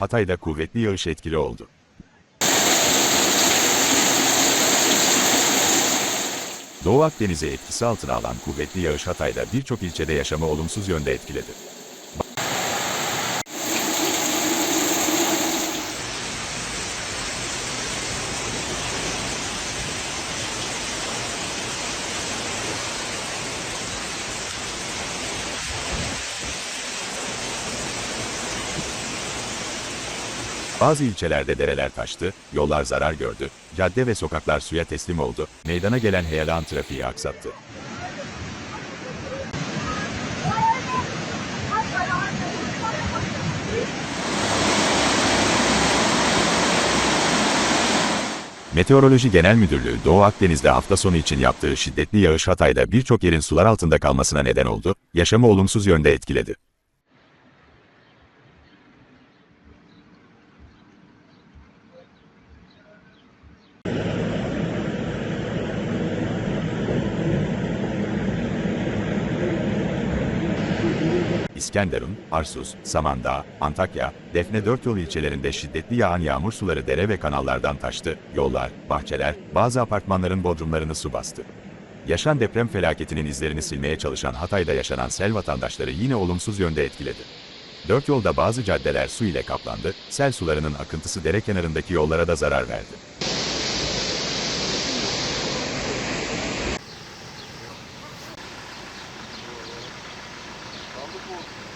Hatay'da kuvvetli yağış etkili oldu. Doğu Akdeniz'e etkisi altına alan kuvvetli yağış Hatay'da birçok ilçede yaşamı olumsuz yönde etkiledi. Bazı ilçelerde dereler taştı, yollar zarar gördü, cadde ve sokaklar suya teslim oldu, meydana gelen heyelan trafiği aksattı. Meteoroloji Genel Müdürlüğü Doğu Akdeniz'de hafta sonu için yaptığı şiddetli yağış Hatay'da birçok yerin sular altında kalmasına neden oldu, yaşamı olumsuz yönde etkiledi. İskenderun, Arsus, Samandağ, Antakya, Defne Dörtyol ilçelerinde şiddetli yağan yağmur suları dere ve kanallardan taştı, yollar, bahçeler, bazı apartmanların bodrumlarını su bastı. Yaşan deprem felaketinin izlerini silmeye çalışan Hatay'da yaşanan sel vatandaşları yine olumsuz yönde etkiledi. Dört yolda bazı caddeler su ile kaplandı, sel sularının akıntısı dere kenarındaki yollara da zarar verdi. 뭐